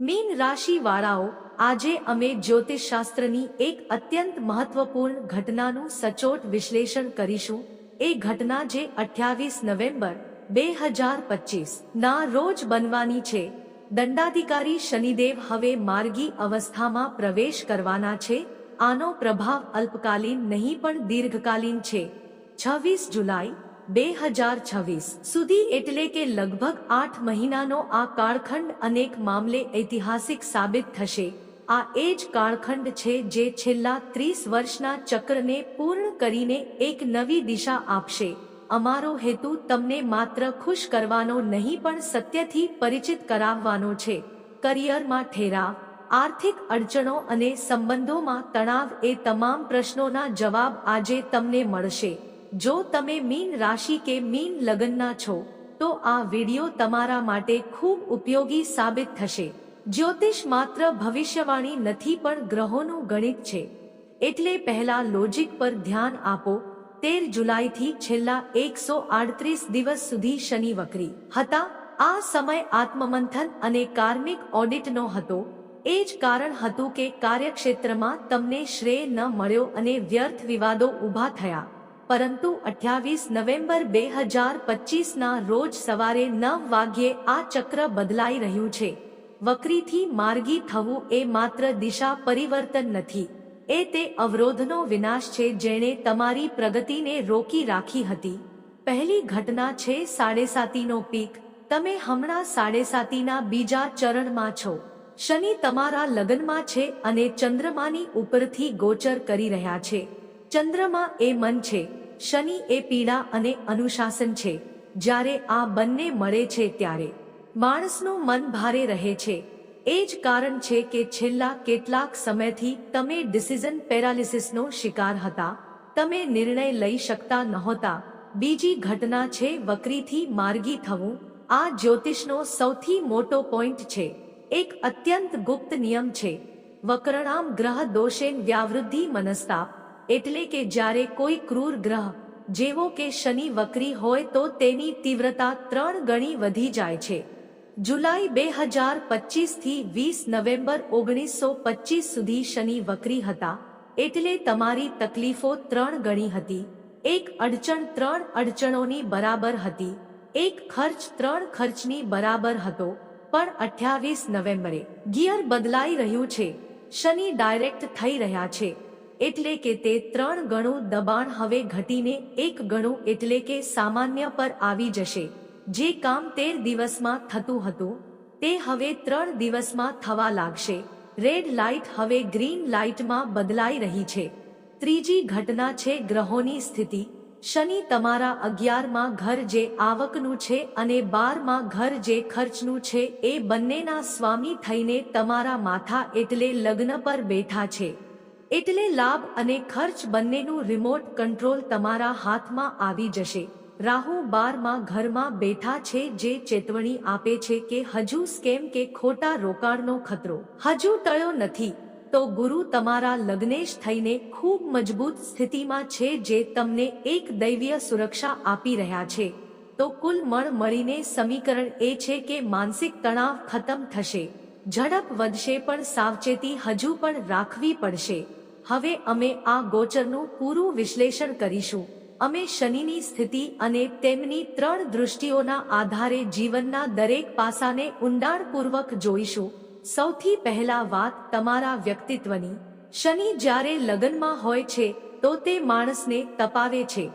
Mean રાશિ વાળાઓ આજે અમે જ્યોતિષશાસ્ત્રની એક અત્યંત મહત્વપૂર્ણ ઘટનાનું સચોટ વિશ્લેષણ કરીશું. એ ઘટના જે અઠ્યાવીસ નવેમ્બર, બે હજાર પચીસ ના રોજ બનવાની છે. દંડાધિકારી શનિદેવ હવે માર્ગી અવસ્થામાં પ્રવેશ કરવાના છે. આનો પ્રભાવ અલ્પકાલીન નહીં પણ દીર્ઘકાલીન છે. છવ્વીસ જુલાઈ બે હજાર છવ્વીસ સુધી એટલે કે લગભગ આઠ મહિનાનો આ કાળખંડ અનેક મામલે ઐતિહાસિક સાબિત થશે. આ એ જ કાળખંડ છે જે છેલ્લા ત્રીસ વર્ષના ચક્રને પૂર્ણ કરીને એક નવી દિશા આપશે. અમારો હેતુ તમને માત્ર ખુશ કરવાનો નહીં પણ સત્યથી પરિચિત કરાવવાનો છે. કરિયરમાં ઠેરા આર્થિક અડચણો અને સંબંધોમાં તણાવ એ તમામ પ્રશ્નોના જવાબ આજે તમને મળશે. જો તમે મીન રાશિ કે મીન લગ્નના છો, તો આ વિડિયો તમારા માટે ખૂબ ઉપયોગી સાબિત થશે. જ્યોતિષ માત્ર ભવિષ્યવાણી નથી, પણ ગ્રહોનું ગણિત છે. એટલે પહેલા લોજિક પર ધ્યાન આપો. તેર જુલાઈથી છેલ્લા એકસો આડત્રીસ દિવસ સુધી શનિ વકરી હતા. આ સમય આત્મમંથન અને કાર્મિક ઓડિટનો હતો. એ જ કારણ હતું કે કાર્યક્ષેત્રમાં તમને શ્રેય ન મળ્યો અને વ્યર્થ વિવાદો ઊભા થયા. પરંતુ અઠ્યાવીસ નવેમ્બર બે હજાર પચીસના રોજ સવારે નવ વાગ્યે આ ચક્ર બદલાઈ રહ્યું છે. વક્રીથી માર્ગી થવું એ માત્ર દિશા પરિવર્તન નથી. એ તે અવરોધનો વિનાશ છે જેણે તમારી પ્રગતિને રોકી રાખી હતી. પહેલી ઘટના છે સાડેસાતીનો પીક. તમે હમણાં સાડેસાતીના બીજા ચરણમાં છો. શનિ તમારા લગ્નમાં છે અને ચંદ્રમાની ઉપરથી ગોચર કરી રહ્યા છે. ચંદ્રમા એ મન છે, શનિ એ પીડા અને અનુશાસન છે. જ્યારે આ બંને મળે છે ત્યારે. માણસનું મન ભારે રહે છે. એ જ કારણ છે કે છેલ્લા કેટલાક સમયથી તમે ડિસિઝન પેરાલિસિસનો શિકાર હતા. તમે નિર્ણય લઈ શકતા નહોતા. બીજી ઘટના છે વક્રીથી માર્ગી થવું. આ જ્યોતિષનો સૌથી મોટો પોઈન્ટ છે. એક અત્યંત ગુપ્ત નિયમ છે. વક્રણામ ગ્રહ દોષે વ્યાવૃદ્ધિ મનસ્તાપ એટલે કે જ્યારે કોઈ ક્રૂર ગ્રહ, જેવો કે શનિ વક્રી હોય તો તેની તીવ્રતા ત્રણ ગણી વધી જાય છે. જુલાઈ બે હજાર પચીસથી વીસ નવેમ્બર ઓગણીસો પચીસ સુધી શનિ વક્રી હતા, એટલે તમારી તકલીફો ત્રણ ગણી હતી. એક અડચણ ત્રણ અડચણોની બરાબર હતી. એક ખર્ચ ત્રણ ખર્ચની બરાબર હતો. પણ અઠ્યાવીસ નવેમ્બરે ગિયર બદલાઈ રહ્યું છે. શનિ ડાયરેક્ટ થઈ રહ્યા છે. એટલે કે તે ત્રણ ગણું દબાણ હવે ઘટીને એક ગણું એટલે કે સામાન્ય પર આવી જશે. જે કામ તેર દિવસમાં થતું હતું, તે હવે ત્રણ દિવસમાં થવા લાગશે. રેડ લાઇટ હવે ગ્રીન લાઇટમાં બદલાઈ રહી છે. ત્રીજી ઘટના છે ગ્રહોની સ્થિતિ. શનિ તમારા અગિયારમાં ઘર જે આવકનું છે અને બારમાં ઘર જે ખર્ચનું છે એ બંનેના સ્વામી થઈને તમારા માથા એટલે લગ્ન પર બેઠા છે. એટલે લાભ અને ખર્ચ બંનેનું રિમોટ કંટ્રોલ તમારા હાથમાં આવી જશે. રાહુ બારમાં ઘરમાં બેઠા છે જે ચેતવણી આપે છે કે હજુ સ્કેમ કે ખોટા રોકાણનો ખતરો. હજુ ટળ્યો નથી. તો ગુરુ તમારા લગ્નેશ થઈને ખૂબ મજબૂત સ્થિતિમાં છે જે તમને એક દૈવીય સુરક્ષા આપી રહ્યા છે. તો કુલ મળ મળીને સમીકરણ એ છે કે માનસિક તણાવ ખતમ થશે. ઝડપ વધશે પણ સાવચેતી હજુ પણ રાખવી પડશે. હવે અમે આ ગોચરનું પૂરું વિશ્લેષણ કરીશું. અમે શનિની સ્થિતિ અને તેમની ત્રણ દૃષ્ટિઓના આધારે જીવનના દરેક પાસાને ઊંડાણપૂર્વક જોઈશું. સૌથી પહેલા વાત તમારા વ્યક્તિત્વની. શનિ જ્યારે લગ્નમાં હોય છે, તો તે માણસને તપાવે છે.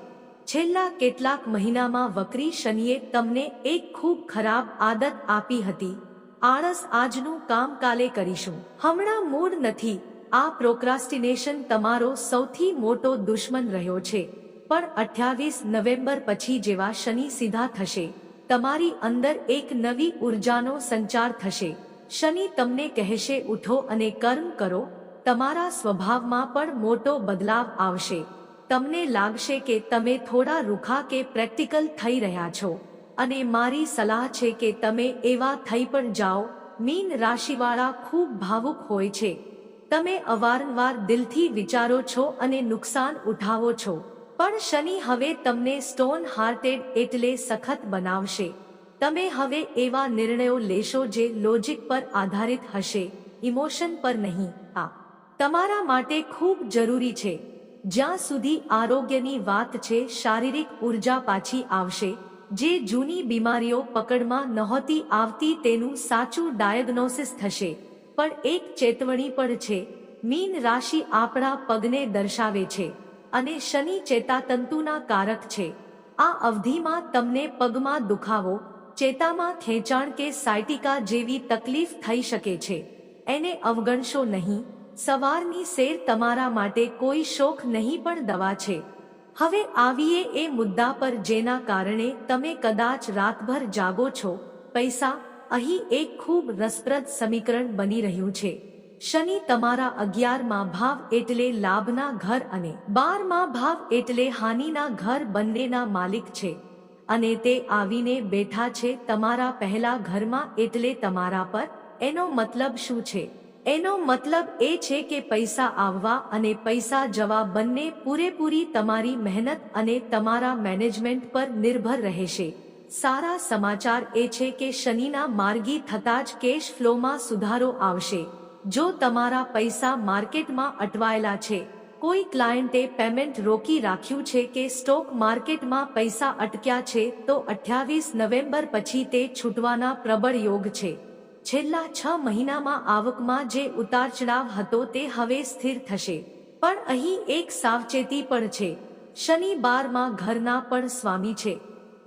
છેલ્લા કેટલાક મહિનામાં વક્રી શનિએ તમને એક ખૂબ ખરાબ આદત આપી હતી. આળસ આજનું કામ કાલે કરીશું. હમણાં મૂડ નથી. આ પ્રોક્રાસ્ટિનેશન તમારો સૌથી મોટો દુશ્મન રહ્યો છે. પણ અઠ્યાવીસ નવેમ્બર પછી જેવા શનિ સીધા થશે. તમારી અંદર એક નવી ઉર્જાનો સંચાર થશે. શનિ તમને કહેશે, ઉઠો અને કર્મ કરો. તમારા સ્વભાવમાં પણ મોટો બદલાવ આવશે. તમને લાગશે કે તમે થોડા રૂખા કે પ્રેક્ટિકલ થઈ રહ્યા છો. અને મારી સલાહ છે કે તમે એવા થઈ પણ જાઓ. મીન રાશિવાળા ખૂબ ભાવુક હોય છે. તમે અવારનવાર દિલથી વિચારો છો અને નુકસાન ઉઠાવો છો. પણ શનિ હવે તમને સ્ટોન હાર્ટેડ એટલે સખત બનાવશે. તમે હવે એવા નિર્ણયો લેશો જે લોજિક પર આધારિત હશે. ઇમોશન પર નહીં. આ તમારા માટે ખૂબ જરૂરી છે. જ્યાં સુધી આરોગ્યની વાત છે, શારીરિક ઊર્જા પાછી આવશે. જે જૂની બીમારીઓ પકડમાં નહોતી આવતી તેનું સાચું ડાયગ્નોસિસ થશે. પણ એક ચેતવણી પણ છે, મીન રાશિ આપણા પગને દર્શાવે છે અને શનિ ચેતાતંતુના કારક છે. આ અવધિમાં તમને પગમાં દુખાવો, ચેતામાં ખેંચાણ કે સાયટિકા જેવી તકલીફ થઈ શકે છે. એને અવગણશો નહીં, સવારની સેર તમારા માટે કોઈ શોખ નહીં પણ દવા છે. હવે આવીએ એ મુદ્દા પર જેના કારણે તમે કદાચ રાતભર જાગો છો. પૈસા, અહીં એક ખૂબ રસપ્રદ સમીકરણ બની રહ્યું છે. શનિ તમારા અગિયારમાં ભાવ એટલે લાભના ઘર અને બારમાં ભાવ એટલે હાનિના ઘર બંનેના માલિક છે. અને તે આવીને બેઠા છે તમારા પહેલા ઘરમાં એટલે તમારા પર. એનો મતલબ શું છે? એનો મતલબ એ છે કે પૈસા આવવા અને પૈસા જવા બંને પૂરેપૂરી તમારી મહેનત અને તમારા મેનેજમેન્ટ પર નિર્ભર રહેશે. સારા સમાચાર એ છે કે શનિના માર્ગી થતાં જ કેશ ફ્લોમાં સુધારો આવશે. જો તમારા પૈસા માર્કેટમાં અટવાયેલા છે, કોઈ ક્લાયન્ટે પેમેન્ટ રોકી રાખ્યું છે કે સ્ટોક માર્કેટમાં પૈસા અટક્યા છે, તો અઠ્યાવીસ નવેમ્બર પછી તે છૂટવાના પ્રબળ યોગ છે. છેલ્લા છ મહિનામાં આવકમાં જે ઉતાર ચડાવ હતો તે હવે સ્થિર થશે. પણ અહીં એક સાવચેતી પણ છે. શનિ બારમાં ઘરના પણ સ્વામી છે.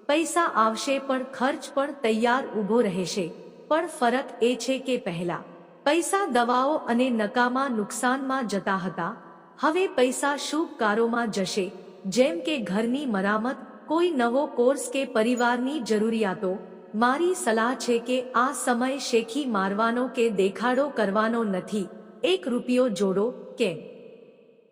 પૈસા આવશે પણ ખર્ચ પણ તૈયાર ઊભો રહેશે. પણ ફરક એ છે કે પહેલા પૈસા દવાઓ અને નકામા નુકસાનમાં જતા હતા. હવે પૈસા શુભ કારોમાં જશે. જેમ કે ઘરની મરામત, કોઈ નવો કોર્સ કે પરિવારની જરૂરિયાતો મારી સલાહ છે કે આ સમય શેખી મારવાનો કે દેખાડો કરવાનો નથી. એક રૂપિયો જોડો, કેમ?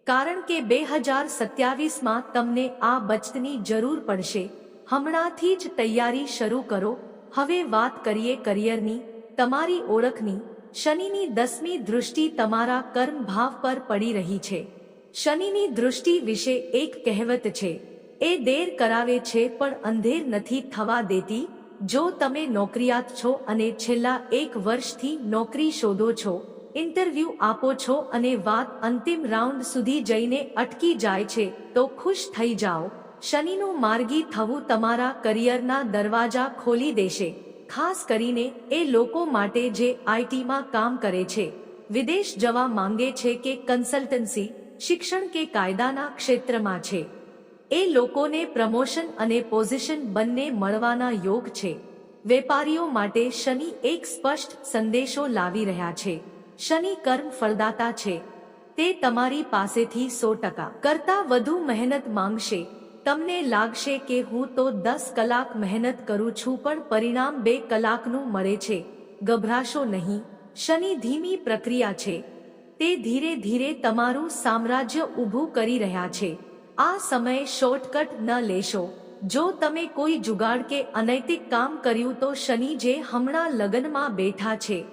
કારણ કે બે હજાર સત્યાવીસમાં તમને આ બચતની જરૂર પડશે. હમણાંથી જ તૈયારી શરૂ કરો. હવે વાત કરીએ કરિયરની, તમારી ઓળખની. શનિની દસમી દૃષ્ટિ તમારા કર્મ ભાવ પર પડી રહી છે. શનિની દૃષ્ટિ વિશે એક કહેવત છે. એ દેર કરાવે છે પણ અંધેર નથી થવા દેતી. જો તમે નોકરિયાત છો અને છેલ્લા એક વર્ષથી નોકરી શોધો છો, ઇન્ટરવ્યૂ આપો છો અને વાત અંતિમ રાઉન્ડ સુધી જઈને અટકી જાય છે, તો ખુશ થઈ જાઓ. શનિનું માર્ગી થવું તમારા કરિયરના દરવાજા ખોલી દેશે, ખાસ કરીને એ લોકો માટે જે આઈટીમાં કામ કરે છે. વિદેશ જવા માંગે છે કે કન્સલ્ટન્સી, શિક્ષણ કે કાયદાના ક્ષેત્રમાં છે. એ લોકોને પ્રમોશન અને પોઝિશન બંને મળવાના યોગ છે. વેપારીઓ માટે શનિ એક સ્પષ્ટ સંદેશો લાવી રહ્યા છે. શનિ કર્મ ફળદાતા છે. તે તમારી પાસેથી સો ટકા કરતા વધુ મહેનત માંગશે. તમને લાગશે કે હું તો દસ કલાક મહેનત કરું છું પણ પરિણામ બે કલાકનું મળે છે. ગભરાશો નહીં. શનિ ધીમી પ્રક્રિયા છે. તે ધીરે ધીરે તમારું સામ્રાજ્ય ઊભું કરી રહ્યા છે. આ સમયે શોર્ટકટ ન લેશો. જો તમે કોઈ જુગાડ કે અનૈતિક કામ કર્યું તો શનિ જે હમણાં લગ્નમાં બેઠા છે,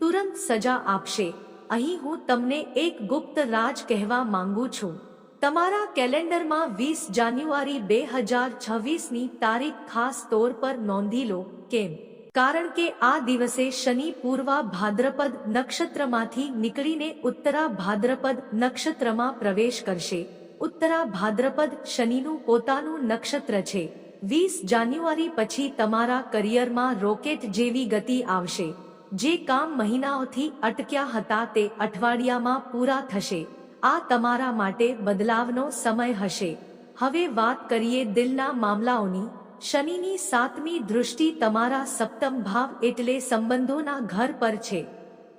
તુરંત સજા આપશે. અહીં હું તમને એક ગુપ્ત રાજ કહેવા માંગુ છું. તમારા કેલેન્ડરમાં વીસ જાન્યુઆરી બે હજાર છવ્વીસની તારીખ ખાસ તોર પર નોંધી લો. કેમ? કારણ કે આ દિવસે શનિ પૂર્વા ભાદ્રપદ નક્ષત્રમાંથી નીકળીને ઉત્તરા ભાદ્રપદ નક્ષત્રમાં પ્રવેશ કરશે. ઉત્તરા ભાદ્રપદ શનિનું પોતાનું નક્ષત્ર છે. વીસ જાન્યુઆરી પછી તમારા કરિયરમાં રોકેટ જેવી ગતિ આવશે. જે કામ મહિનાઓથી અટક્યા હતા તે અઠવાડિયામાં પૂરા થશે. આ તમારા માટે બદલાવનો સમય હશે. હવે વાત કરીએ દિલના મામલાઓની. શનિની સાતમી દૃષ્ટિ તમારા સપ્તમ ભાવ એટલે સંબંધોના ઘર પર છે.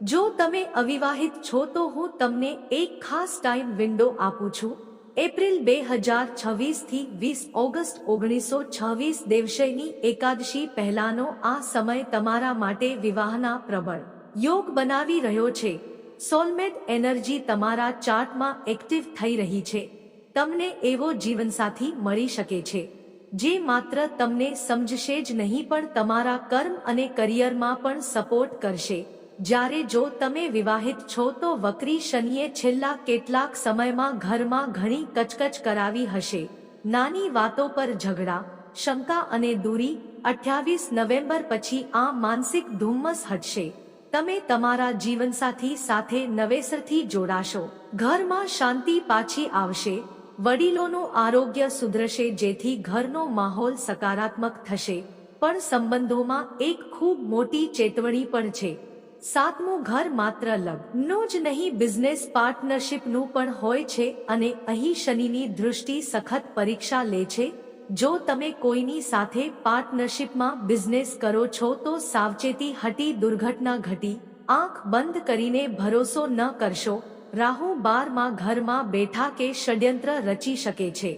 જો તમે અવિવાહિત છો તો હું તમને એક ખાસ ટાઈમ વિન્ડો આપું છું. એપ્રિલ બે હજાર છવ્વીસથી વીસ ઓગસ્ટ ઓગણીસો છવ્વીસ દેવશયની એકાદશી પહેલાનો આ સમય તમારા માટે વિવાહના પ્રબળ યોગ બનાવી રહ્યો છે. સોલમેટ એનર્જી તમારા ચાર્ટમાં એક્ટિવ થઈ રહી છે. તમને એવો જીવનસાથી મળી શકે છે. જે માત્ર તમને સમજશે જ નહીં પણ તમારા કર્મ અને કરિયરમાં પણ સપોર્ટ કરશે. જ્યારે જો તમે વિવાહિત છો તો વક્રી શનિએ છેલ્લા કેટલાક સમયમાં ઘરમાં ઘણી કચકચ કરાવી હશે. નાની વાતો પર ઝઘડા, શંકા અને દૂરી, અઠ્યાવીસ નવેમ્બર પછી આ માનસિક ધુમ્મસ હટશે. તમે તમારા જીવનસાથી સાથે નવેસરથી જોડાશો. ઘરમાં શાંતિ પાછી આવશે. વડીલોનું આરોગ્ય સુધરશે જેથી ઘરનો માહોલ સકારાત્મક થશે. પણ સંબંધોમાં એક ખૂબ મોટી ચેતવણી પણ છે. સાતમું ઘર માત્ર લગ્નનું જ નહીં બિઝનેસ પાર્ટનરશિપનું પણ હોય છે અને અહીં શનિની દૃષ્ટિ સખત પરીક્ષા લે છે. જો તમે કોઈની સાથે પાર્ટનરશિપમાં બિઝનેસ કરો છો તો સાવચેતી હટી દુર્ઘટના ઘટી, આંખ બંધ કરીને ભરોસો ન કરશો. રાહુ બારમાં ઘરમાં બેઠા કે ષડયંત્ર રચી શકે છે.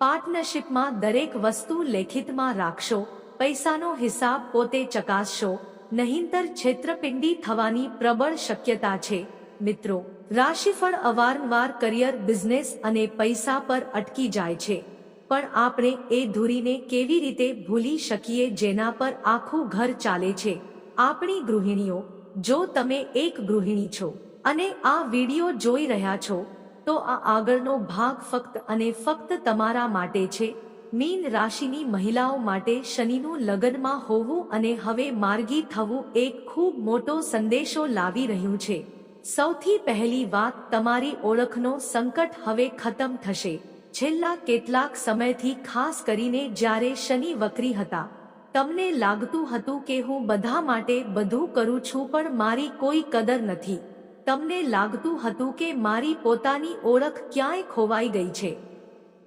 પાર્ટનરશિપમાં દરેક વસ્તુ લેખિતમાં રાખશો, પૈસાનો હિસાબ પોતે ચકાસશો નહીંતર છેતરપિંડી થવાની પ્રબળ શક્યતા છે. મિત્રો, રાશિફળ અવારનવાર કરિયર, બિઝનેસ અને પૈસા પર અટકી જાય છે. પણ આપણે એ ધૂરીને કેવી રીતે ભૂલી શકીએ જેના પર આખું ઘર ચાલે છે? આપણી ગૃહિણીઓ, જો તમે એક ગૃહિણી છો અને આ વિડિયો જોઈ રહ્યા છો, તો આ આગળનો ભાગ ફક્ત અને ફક્ત તમારા માટે છે. મીન રાશિની મહિલાઓ માટે શનિનું લગ્નમાં હોવું અને હવે માર્ગી થવું એક ખૂબ મોટો સંદેશો લાવી રહ્યું છે. સૌથી પહેલી વાત, તમારી ઓળખનો સંકટ હવે ખતમ થશે. છેલ્લા કેટલાક સમયથી ખાસ કરીને જ્યારે શનિ વક્રી હતા. તમને લાગતું હતું કે હું બધા માટે બધું કરું છું પણ મારી કોઈ કદર નથી. તમને લાગતું હતું કે મારી પોતાની ઓળખ ક્યાંય ખોવાઈ ગઈ છે.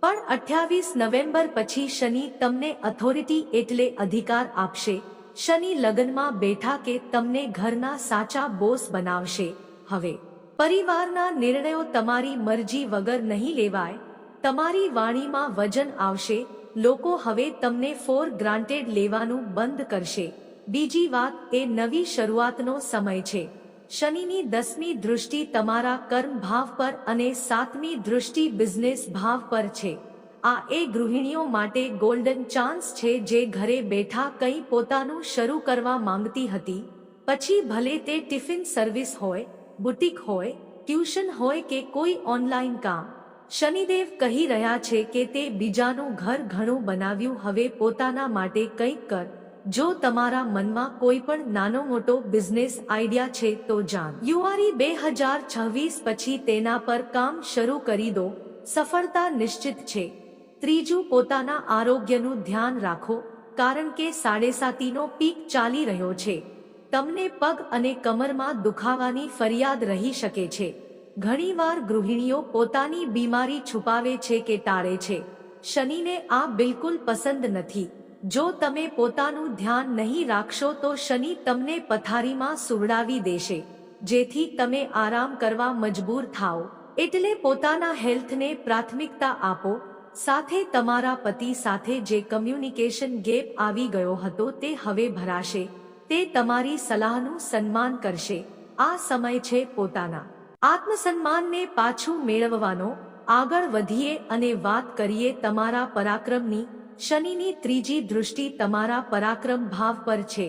પણ અઠ્યાવીસ નવેમ્બર પછી શનિ તમને અથોરિટી એટલે અધિકાર આપશે. શનિ લગ્નમાં બેઠા કે તમને ઘરના સાચા બોસ બનાવશે. હવે, પરિવારના નિર્ણયો તમારી મરજી વગર નહીં લેવાય. તમારી વાણીમાં વજન આવશે. લોકો હવે તમને ફોર ગ્રાન્ટેડ લેવાનું બંધ કરશે. બીજી વાત, એ નવી શરૂઆતનો સમય છે. શનિની દસમી દૃષ્ટિ તમારા કર્મ ભાવ પર અને સાતમી દૃષ્ટિ બિઝનેસ ભાવ પર છે. આ એ ગૃહિણીઓ માટે ગોલ્ડન ચાન્સ છે જે ઘરે બેઠા કંઈ પોતાનું શરૂ કરવા માંગતી હતી. પછી ભલે તે ટિફિન સર્વિસ હોય, બુટીક હોય, ટ્યુશન હોય કે કોઈ ઓનલાઈન કામ. શનિદેવ કહી રહ્યા છે કે તે બીજાનું ઘર ઘણું બનાવ્યું, હવે પોતાના માટે કંઈક કર. જો તમારા મનમાં કોઈ પણ નાનો મોટો બિઝનેસ આઈડિયા છે તો જાણ. યુઆરી બે હજાર છવ્વીસ પછી તેના પર કામ શરૂ કરી દો. સફળતા નિશ્ચિત છે. ત્રીજું, પોતાના આરોગ્યનું ધ્યાન રાખો, કારણ કે સાડેસાતીનો પીક ચાલી રહ્યો છે. તમને પગ અને કમરમાં દુખાવાની ફરિયાદ રહી શકે છે. ઘણીવાર ગૃહિણીઓ પોતાની બીમારી છુપાવે છે કે ટાળે છે. શનિને આ બિલકુલ પસંદ નથી. જો તમે પોતાનું ધ્યાન નહીં રાખશો તો શનિ તમને પથારીમાં સુવડાવી દેશે, જેથી તમે આરામ કરવા મજબૂર થાઓ. એટલે પોતાના હેલ્થને પ્રાથમિકતા આપો. સાથે તમારા પતિ સાથે જે કમ્યુનિકેશન ગેપ આવી ગયો હતો તે હવે ભરાશે. તે તમારી સલાહનું સન્માન કરશે. આ સમય છે પોતાના. આત્મસન્માનને પાછું મેળવવાનો. આગળ વધીએ અને વાત કરીએ તમારા પરાક્રમની શનિની ત્રીજી દૃષ્ટિ તમારા પરાક્રમ ભાવ પર છે.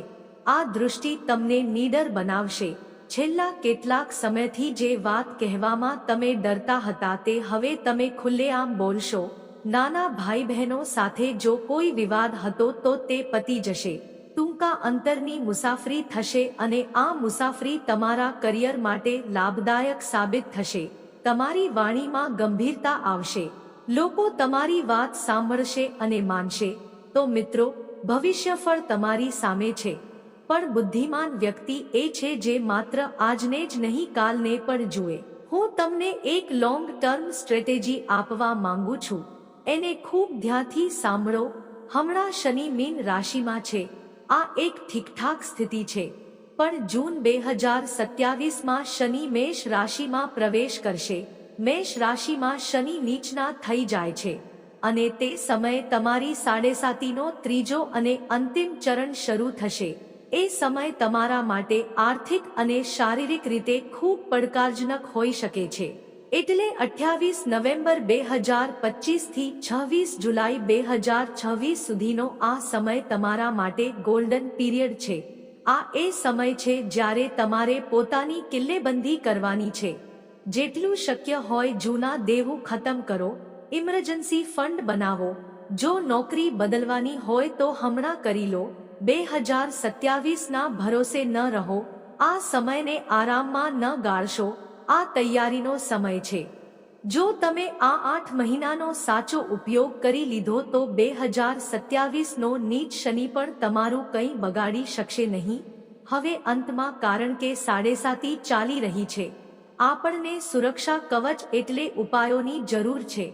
આ દૃષ્ટિ તમને નીડર બનાવશે. છેલ્લા કેટલાક સમયથી જે વાત કહેવામાં તમે ડરતા હતા તે હવે તમે ખુલ્લેઆમ બોલશો. નાના ભાઈ બહેનો સાથે જો કોઈ વિવાદ હતો તો તે પતી જશે. ટૂંકા અંતરની મુસાફરી થશે અને આ મુસાફરી તમારા કરિયર માટે લાભદાયક સાબિત થશે. તમારી વાણીમાં ગંભીરતા આવશે. લોકો તમારી વાત સાંભળશે અને માનશે, તો મિત્રો ભવિષ્ય ફળ તમારી સામે છે. પણ બુદ્ધિમાન વ્યક્તિ એ છે જે માત્ર આજને જ નહીં, કાલને પણ જુએ. હું તમને એક લોંગ ટર્મ સ્ટ્રેટેજી આપવા માંગુ છું. એને ખૂબ ધ્યાનથી સાંભળો. હમણાં શનિ મીન રાશિમાં છે. આ એક ઠીકઠાક સ્થિતિ છે. પણ જૂન બે હજાર સત્યાવીસમાં શનિ મેષ રાશિમાં પ્રવેશ કરશે. મેષ રાશિમાં શનિ નીચના થઈ જાય છે અને તે સમયે તમારી સાડેસાતીનો ત્રીજો અને અંતિમ ચરણ શરૂ થશે. એ સમય તમારા માટે આર્થિક અને શારીરિક રીતે ખૂબ પડકારજનક હોઈ શકે છે. એટલે અઠ્યાવીસ નવેમ્બર બે હજાર પચીસથી છવ્વીસ જુલાઈ બે હજાર છવ્વીસ સુધીનો આ સમય તમારા માટે ગોલ્ડન પીરિયડ છે. આ એ સમય છે જ્યારે તમારે પોતાની કિલ્લેબંધી કરવાની છે. જેટલું શક્ય હોય જૂના દેવું ખતમ કરો, ઇમરજન્સી ફંડ બનાવો, જો નોકરી બદલવાની હોય તો હમણાં કરી લો, બે હજાર સત્યાવીસના ભરોસે ન રહો, આ સમયને આરામમાં ન ગાળશો, આ તૈયારીનો સમય છે. જો તમે આ આઠ મહિનાનો સાચો ઉપયોગ કરી લીધો તો બે હજાર સત્યાવીસનો નીચ શનિ પણ તમારું કંઈ બગાડી શકશે નહીં. હવે અંતમાં કારણ કે સાડેસાતી ચાલી રહી છે. આપણને સુરક્ષા કવચ એટલે ઉપાયોની જરૂર છે.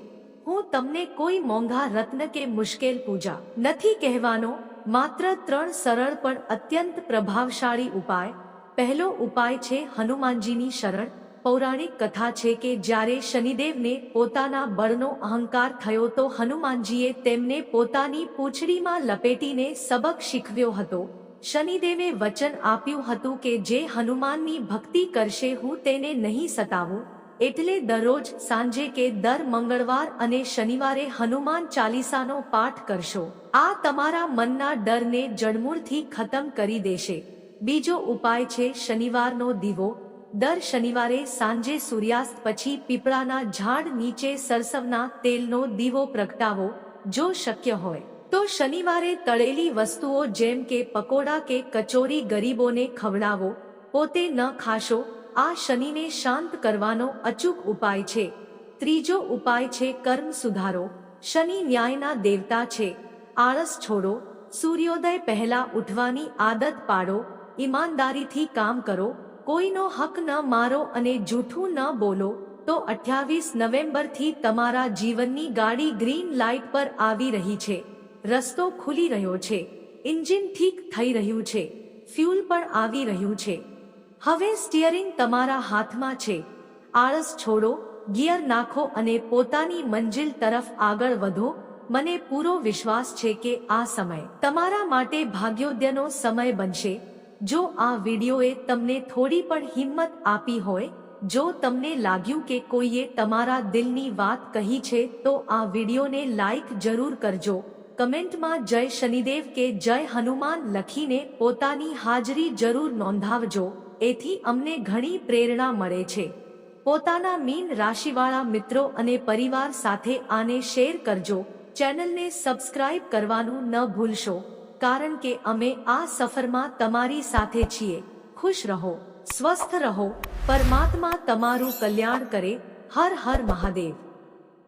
હું તમને કોઈ મોંઘા રત્ન કે મુશ્કેલ પૂજા નથી કહેવાનો, માત્ર ત્રણ સરળ પણ અત્યંત પ્રભાવશાળી ઉપાય. પહેલો ઉપાય છે હનુમાનજીની શરણ. પૌરાણિક કથા છે કે જ્યારે શનિદેવને પોતાના બળનો અહંકાર થયો તો હનુમાનજીએ તેમને પોતાની પૂંછડીમાં લપેટીને સબક શીખવ્યો હતો. શનિદેવે વચન આપ્યું હતું કે જે હનુમાનની ભક્તિ કરશે, હું તેને નહીં સતાવું. એટલે દરરોજ સાંજે કે દર મંગળવાર અને શનિવારે હનુમાન ચાલીસાનો પાઠ કરશો. આ તમારા મનના ડરને જડમૂળથી ખતમ કરી દેશે. બીજો ઉપાય છે શનિવારનો દીવો. દર શનિવારે સાંજે સૂર્યાસ્ત પછી પીપળાના ઝાડ નીચે સરસવના તેલનો દીવો પ્રગટાવો, જો શક્ય હોય. તો શનિવારે તળેલી વસ્તુઓ જેમ કે પકોડા કે કચોરી ગરીબોને ખવડાવો, પોતે ન ખાશો, આ શનિને શાંત કરવાનો અચૂક ઉપાય છે. ત્રીજો ઉપાય છે કર્મ સુધારો. શનિ ન્યાયના દેવતા છે. આળસ છોડો, સૂર્યોદય પહેલા ઉઠવાની આદત પાડો, ઈમાનદારીથી કામ કરો, કોઈનો હક ન મારો અને જૂઠું ન બોલો, તો અઠ્યાવીસ નવેમ્બરથી તમારા જીવનની ગાડી ગ્રીન લાઇટ પર આવી રહી છે. રસ્તો ખુલી રહ્યો છે. એન્જિન ઠીક થઈ રહ્યું છે. ફ્યુલ પણ આવી રહ્યું છે. હવે સ્ટિયરિંગ તમારા હાથમાં છે. આળસ છોડો, ગિયર નાખો અને પોતાની મંજિલ તરફ આગળ વધો. મને પૂરો વિશ્વાસ છે કે આ સમય તમારા માટે ભાગ્યોદયનો સમય બનશે. જો આ વિડીયોએ તમને થોડી પણ હિંમત આપી હોય, જો તમને લાગ્યું કે કોઈએ તમારા દિલની વાત કહી છે, તો આ વિડીયોને લાઈક જરૂર કરજો. કમેન્ટમાં જય શનિદેવ કે જય હનુમાન લખીને પોતાની હાજરી જરૂર નોંધાવજો, એથી અમને ઘણી પ્રેરણા મળે છે. પોતાના મીન રાશિવાળા મિત્રો અને પરિવાર સાથે આને શેર કરજો, ચેનલને સબસ્ક્રાઇબ કરવાનું ન ભૂલશો, કારણ કે અમે આ સફરમાં તમારી સાથે છીએ. ખુશ રહો, સ્વસ્થ રહો, પરમાત્મા તમારું કલ્યાણ કરે, હર હર મહાદેવ.